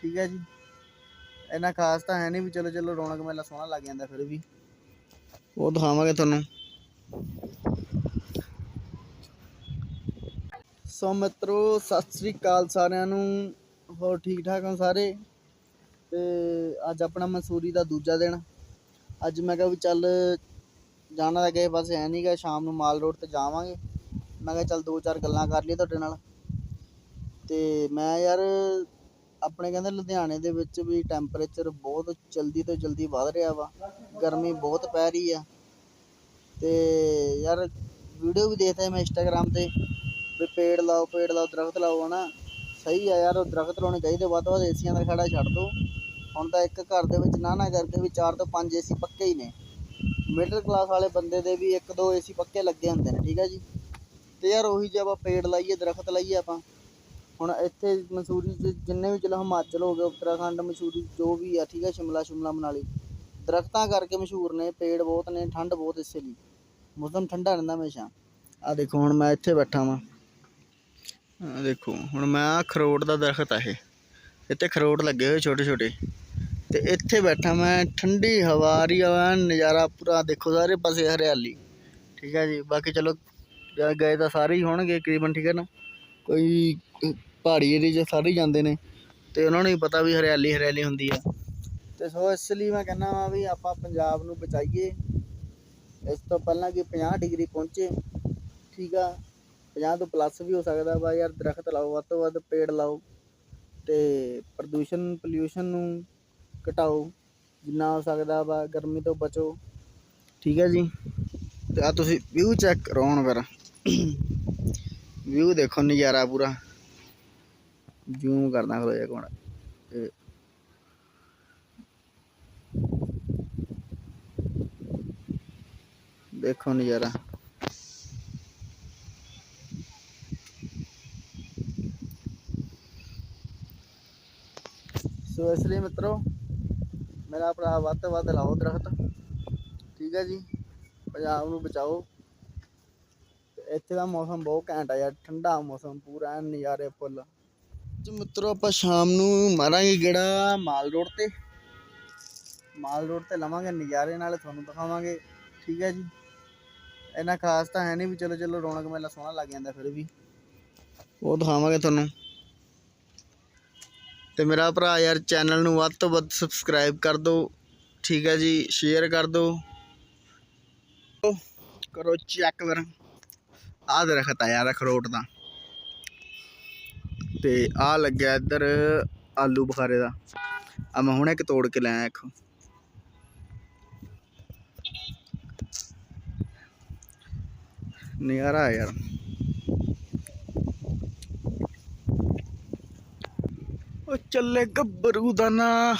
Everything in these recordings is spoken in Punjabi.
ਠੀਕ ਹੈ ਜੀ। ਇੰਨਾ ਖਾਸ ਤਾਂ ਹੈ ਨਹੀਂ ਵੀ ਚਲੋ ਚਲੋ ਰੌਣਕ ਮੇਲਾ ਸੋਹਣਾ ਲੱਗ ਜਾਂਦਾ ਫਿਰ ਵੀ। ਉਹ ਦਿਖਾਵਾਂਗੇ ਤੁਹਾਨੂੰ। ਸੋ ਮਿੱਤਰੋ, ਸਤਿ ਸ੍ਰੀ ਅਕਾਲ ਸਾਰਿਆਂ ਨੂੰ। ਹੋਰ ਠੀਕ ਠਾਕ ਹੋ ਸਾਰੇ? ਤੇ ਅੱਜ ਆਪਣਾ ਮਨਸੂਰੀ ਦਾ ਦੂਜਾ ਦਿਨ। ਅੱਜ ਮੈਂ ਕਿਹਾ ਵੀ ਚੱਲ ਜਾਣਾ ਤਾਂ ਕਿਸੇ ਪਾਸੇ ਹੈ ਨਹੀਂਗਾ ਸ਼ਾਮ ਨੂੰ ਮਾਲ ਰੋਡ ਤੇ ਜਾਵਾਂਗੇ। ਮੈਂ ਕਿਹਾ ਚੱਲ ਦੋ ਚਾਰ ਗੱਲਾਂ ਕਰ ਲਈਏ ਤੁਹਾਡੇ ਨਾਲ। ਤੇ ਮੈਂ ਯਾਰ ਆਪਣੇ ਕਹਿੰਦੇ ਲੁਧਿਆਣੇ ਦੇ ਵਿੱਚ ਵੀ ਟੈਂਪਰੇਚਰ ਬਹੁਤ ਜਲਦੀ ਤੋਂ ਜਲਦੀ ਵੱਧ ਰਿਹਾ ਵਾ, ਗਰਮੀ ਬਹੁਤ ਪੈ ਰਹੀ ਆ। ਤੇ ਯਾਰ ਵੀਡੀਓ ਵੀ ਦੇਖਦਾ ਮੈਂ ਇੰਸਟਾਗ੍ਰਾਮ ਤੇ ਵੀ ਪੇੜ ਲਾਓ ਪੇੜ ਲਾਓ, ਦਰਖਤ ਲਾਓ, ਹਨਾ। ਸਹੀ ਆ ਯਾਰ, ਉਹ ਦਰਖਤ ਲਾਉਣੇ ਚਾਹੀਦੇ, ਵੱਧ ਤੋਂ ਵੱਧ ਏਸੀਆਂ ਦਾ ਖੜਾ ਛੱਡ ਦੋ। ਹੁਣ ਤਾਂ ਇੱਕ ਘਰ ਦੇ ਵਿੱਚ ਨਾ ਨਾ ਕਰਕੇ ਵੀ ਚਾਰ ਤੋਂ ਪੰਜ ਏਸੀ ਪੱਕੇ ਹੀ ਨੇ। ਮਿਡਲ ਕਲਾਸ ਵਾਲੇ ਬੰਦੇ ਦੇ ਵੀ ਇੱਕ ਦੋ ਏਸੀ ਪੱਕੇ ਲੱਗੇ ਹੁੰਦੇ ਨੇ, ਠੀਕ ਹੈ ਜੀ। ਤੇ ਯਾਰ ਉਹੀ ਜੇ ਆਪਾਂ ਪੇੜ ਲਾਈਏ, ਦਰਖਤ ਲਾਈਏ ਆਪਾਂ ਹੁਣ ਇੱਥੇ ਮਸੂਰੀ 'ਚ ਜਿੰਨੇ ਵੀ ਚਲੋ ਹਿਮਾਚਲ ਹੋ ਗਿਆ ਉੱਤਰਾਖੰਡ, ਮਸੂਰੀ ਜੋ ਵੀ ਆ, ਠੀਕ ਹੈ ਸ਼ਿਮਲਾ ਸ਼ਿਮਲਾ, ਮਨਾਲੀ, ਦਰਖਤਾਂ ਕਰਕੇ ਮਸ਼ਹੂਰ ਨੇ, ਪੇੜ ਬਹੁਤ ਨੇ, ਠੰਡ ਬਹੁਤ ਇਸੇ ਲਈ। ਮੌਸਮ ਠੰਡਾ ਰਹਿੰਦਾ ਹਮੇਸ਼ਾ। ਆ ਦੇਖੋ, ਹੁਣ ਮੈਂ ਇੱਥੇ ਬੈਠਾ ਵਾਂ। ਆ ਦੇਖੋ, ਹੁਣ ਮੈਂ ਆਹ ਖਰੋਟ ਦਾ ਦਰਖਤ ਆ ਇਹ। ਇੱਥੇ ਖਰੋਟ ਲੱਗੇ ਹੋਏ ਛੋਟੇ ਛੋਟੇ ਤੇ ਇੱਥੇ ਬੈਠਾ ਮੈਂ, ਠੰਡੀ ਹਵਾ ਆ ਰਹੀ ਆ ਨਜ਼ਾਰਾ ਪੂਰਾ ਦੇਖੋ, ਸਾਰੇ ਪਾਸੇ ਹਰਿਆਲੀ। ਠੀਕ ਹੈ ਜੀ, ਬਾਕੀ ਚਲੋ ਗਏ ਤਾਂ ਸਾਰੇ ਹੀ ਹੋਣਗੇ ਤਕਰੀਬਨ, ਠੀਕ ਹੈ ਨਾ? ਕੋਈ ਪਹਾੜੀ ਏਰੀਏ 'ਚ ਸਾਰੇ ਜਾਂਦੇ ਨੇ ਤੇ ਉਹਨਾਂ ਨੂੰ ਹੀ ਪਤਾ ਵੀ ਹਰਿਆਲੀ ਹਰਿਆਲੀ ਹੁੰਦੀ ਆ। ਤੇ ਸੋ ਇਸ ਲਈ ਮੈਂ ਕਹਿੰਦਾ ਵਾਂ ਵੀ ਆਪਾਂ ਪੰਜਾਬ ਨੂੰ ਬਚਾਈਏ। ਇਸ ਤੋਂ ਪਹਿਲਾਂ ਕਿ 50 ਡਿਗਰੀ ਪਹੁੰਚੇ, ਠੀਕ ਆ। 50 ਤੋਂ ਪਲੱਸ ਵੀ ਹੋ ਸਕਦਾ ਵਾ ਯਾਰ, ਦਰਖਤ ਲਾਓ, ਵੱਧ ਤੋਂ ਵੱਧ ਪੇੜ ਲਾਓ ਤੇ ਪ੍ਰਦੂਸ਼ਣ ਪੋਲਿਊਸ਼ਨ ਨੂੰ ਘਟਾਓ, ਜਿੰਨਾ ਹੋ ਸਕਦਾ ਵਾ, ਗਰਮੀ ਤੋਂ ਬਚੋ। ਠੀਕ ਹੈ ਜੀ। ਤੇ ਆ ਤੁਸੀਂ ਵਿਊ ਚੈੱਕ ਕਰੋ ਹੁਣ ਫਿਰ। ਵਿਊ ਦੇਖੋ ਨਜ਼ਾਰਾ ਪੂਰਾ। ਜ਼ੂਮ ਕਰਦਾ ਖਲੋ ਜਾ ਕੋਣ ਦੇਖੋ ਨਜ਼ਾਰਾ। ਸੋ ਇਸ ਲਈ ਮਿੱਤਰੋ, ਮੇਰਾ ਭਰਾ ਵੱਧ ਤੋਂ ਵੱਧ ਲਾਓ ਦਰਖਤ। ਠੀਕ ਹੈ ਜੀ? ਪੰਜਾਬ ਨੂੰ ਬਚਾਓ। ਇੱਥੇ ਦਾ ਮੌਸਮ ਬਹੁਤ ਘੈਂਟ ਆ ਯਾਰ, ਠੰਡਾ ਮੌਸਮ, ਪੂਰਾ ਨਜ਼ਾਰੇ ਫੁੱਲ। ਜੀ ਮਿੱਤਰੋ ਆਪਾਂ ਸ਼ਾਮ ਨੂੰ ਮਾਰਾਂਗੇ ਗੇੜਾ ਮਾਲ ਰੋਡ ਤੇ। ਮਾਲ ਰੋਡ ਤੇ ਲਵਾਂਗੇ ਨਜ਼ਾਰੇ, ਨਾਲ ਤੁਹਾਨੂੰ ਦਿਖਾਵਾਂਗੇ। ਠੀਕ ਹੈ ਜੀ। ਇੰਨਾ ਖਾਸ ਤਾਂ ਹੈ ਨਹੀਂ ਵੀ ਚਲੋ ਚਲੋ ਰੌਣਕ ਮੇਲਾ ਸੋਹਣਾ ਲੱਗ ਜਾਂਦਾ ਫਿਰ ਵੀ। ਉਹ ਦਿਖਾਵਾਂਗੇ ਤੁਹਾਨੂੰ। ਤੇ ਮੇਰਾ ਭਰਾ ਯਾਰ ਚੈਨਲ ਨੂੰ ਵੱਧ ਤੋਂ ਵੱਧ ਸਬਸਕ੍ਰਾਈਬ ਕਰ ਦਿਓ ਠੀਕ ਹੈ ਜੀ ਸ਼ੇਅਰ ਕਰ ਦਿਓ ਕਰੋ ਚੈੱਕ ਫਿਰ। ਆਹ ਦਰਖਤ ਆ ਯਾਰ ਅਖਰੋਟ ਦਾ ਤੇ ਆ ਲੱਗਿਆ ਇੱਧਰ ਆਲੂ ਬੁਖਾਰੇ ਦਾ। ਆ ਮੈਂ ਹੁਣੇ ਇੱਕ ਤੋੜ ਕੇ ਲੈ ਇੱਕ। ਨਜ਼ਾਰਾ ਆ ਯਾਰ। ਉਹ ਚੱਲੇ ਗੱਭਰੂ ਦਾ ਨਾ।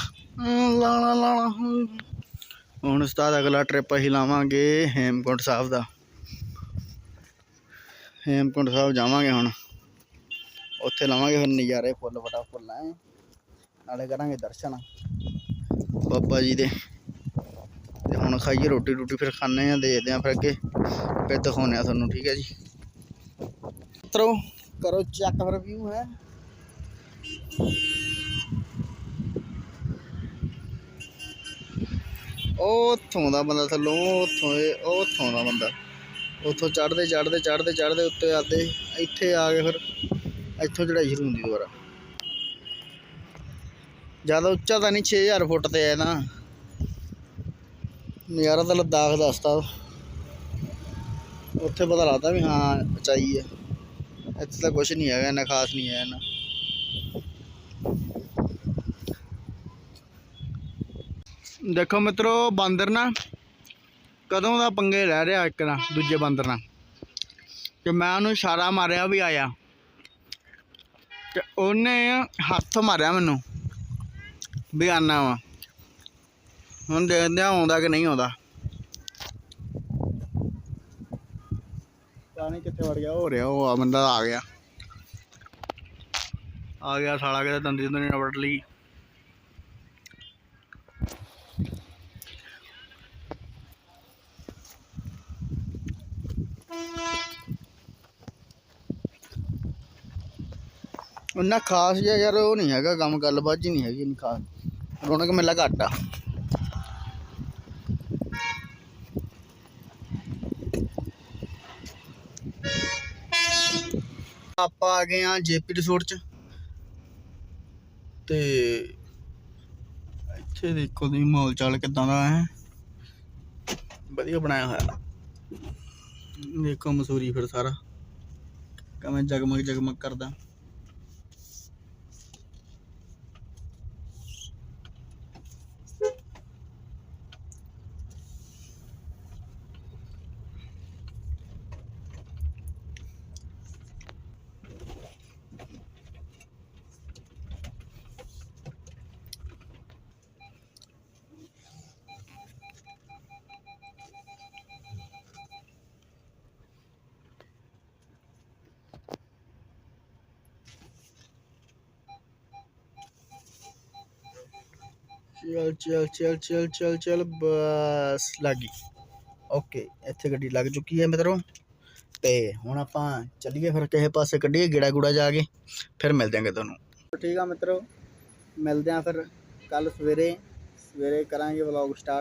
ਲਾਲਾ ਲਾਲਾ ਹੁਣ ਉਸਤਾਦ ਅਗਲਾ ਟ੍ਰਿਪ ਅਸੀਂ ਲਾਵਾਂਗੇ ਹੇਮਕੁੰਟ ਸਾਹਿਬ ਦਾ। ਹੇਮਕੁੰਟ ਸਾਹਿਬ ਜਾਵਾਂਗੇ ਹੁਣ। ਉੱਥੇ ਲਾਵਾਂਗੇ, ਫਿਰ ਨਜ਼ਾਰੇ ਫੁੱਲ ਵਟਾ ਫੁੱਲ ਐ ਨਾਲੇ ਕਰਾਂਗੇ ਦਰਸ਼ਨ। ਬਾਬਾ ਜੀ ਦੇ। ਤੇ ਹੁਣ ਖਾਈਏ ਰੋਟੀ ਰੋਟੀ, ਫਿਰ ਖਾਣੇ ਆ ਦੇਖਦੇ ਆ ਫਿਰ ਅੱਗੇ। ਫਿਰ ਦਿਖਾਉਂਦੇ ਆ ਤੁਹਾਨੂੰ, ਠੀਕ ਹੈ ਜੀ? ਮਿੱਤਰੋ, ਕਰੋ ਚੈੱਕ ਫਿਰ ਵਿਊ ਹੈ। ਉਹ ਉੱਥੋਂ ਦਾ ਬੰਦਾ ਥੱਲੋਂ ਉਹ ਉੱਥੋਂ ਇਹ ਉਹ ਉੱਥੋਂ ਦਾ ਬੰਦਾ। ਉੱਥੋਂ ਚੜਦੇ ਚੜਦੇ ਚੜਦੇ ਚੜਦੇ ਉੱਤੇ ਆਦੇ। ਇੱਥੇ ਆ ਕੇ ਫਿਰ ਇੱਥੋਂ ਚੜਾਈ ਸ਼ੁਰੂ ਹੁੰਦੀ ਦੁਬਾਰਾ। ਜ਼ਿਆਦਾ ਉੱਚਾ ਤਾਂ ਨਹੀਂ 6000 ਫੁੱਟ ਤੇ ਹੈ ਨਾ ਨਜ਼ਾਰਾ ਤਾਂ ਲੱਦਾਖ ਦੱਸਦਾ ਉੱਥੇ ਪਤਾ ਲੱਗਦਾ ਵੀ ਹਾਂ, ਉਚਾਈ ਹੈ ਇੱਥੇ ਤਾਂ ਕੁਝ ਨਹੀਂ ਹੈਗਾ, ਇੰਨਾ ਖਾਸ ਨਹੀਂ ਹੈ ਇੰਨਾ। ਦੇਖੋ ਮਿੱਤਰੋ, ਬਾਂਦਰ ਨਾ ਕਦੋਂ ਦਾ ਪੰਗੇ ਲੈ ਰਿਹਾ ਇੱਕ ਨਾ ਦੂਜੇ ਬਾਂਦਰ ਨਾਲ? ਤੇ ਮੈਂ ਉਹਨੂੰ ਇਸ਼ਾਰਾ ਮਾਰਿਆ ਵੀ ਆਇਆ। ਤੇ ਉਹਨੇ ਹੱਥ ਮਾਰਿਆ ਮੈਨੂੰ। ਵੀ ਆਨਾ ਵਾ। ਹੁਣ ਦੇਖਦੇ ਆ ਆਉਂਦਾ ਕਿ ਨਹੀਂ ਆਉਂਦਾ। ਪਾਣੀ ਕਿੱਥੇ ਵੜ ਗਿਆ, ਹੋ ਰਿਹਾ ਉਹ, ਆ ਬੰਦਾ ਆ ਗਿਆ। ਆ ਗਿਆ ਸਾਲਾ ਕਿਤੇ ਦੰਦੀ ਦੰਦੀ ਨਾ ਵੜ ਲਈ। ਉਹਨਾਂ ਖਾਸ ਜਿਹਾ ਯਾਰ ਉਹ ਨਹੀਂ ਹੈਗਾ, ਕੰਮ ਗੱਲਬਾਤ ਜੀ ਨਹੀਂ ਹੈਗੀ ਇੰਨੀ ਖਾਸ। ਰੌਣਕ ਮੇਲਾ ਘੱਟ ਆ। ਆਪਾਂ ਆ ਗਏ ਆ ਜੇਪੀ ਰਿਸੋਰਟ ਚ। ਤੇ ਇੱਥੇ ਦੇਖੋ ਤੁਸੀਂ ਮਾਹੌਲ ਚਾਲ ਕਿਦਾਂ ਦਾ ਹੈ। ਵਧੀਆ ਬਣਾਇਆ ਹੋਇਆ। ਦੇਖੋ ਮਸੂਰੀ ਫਿਰ ਸਾਰਾ। ਕਿਵੇਂ ਜਗਮਗ ਜਗਮਗ ਕਰਦਾ। ਚਲ, ਚੱਲ ਚੱਲ ਚੱਲ ਚੱਲ ਚੱਲ, ਬਸ ਲੱਗੀ ਓਕੇ ਇੱਥੇ ਗੱਡੀ ਲੱਗ ਚੁੱਕੀ ਹੈ ਮਿੱਤਰੋ। ਤੇ ਹੁਣ ਆਪਾਂ ਚੱਲੀਏ ਫਿਰ ਕਿਸੇ ਪਾਸੇ ਕੱਢੀਏ, ਗੇੜਾ ਗੂੜਾ ਜਾ ਕੇ, ਫਿਰ ਮਿਲਦੇ ਆਂਗੇ ਤੁਹਾਨੂੰ। ਠੀਕ ਆ ਮਿੱਤਰੋ, ਮਿਲਦੇ ਆਂ ਫਿਰ ਕੱਲ ਸਵੇਰੇ। ਸਵੇਰੇ ਕਰਾਂਗੇ ਵਲੌਗ ਸਟਾਰਟ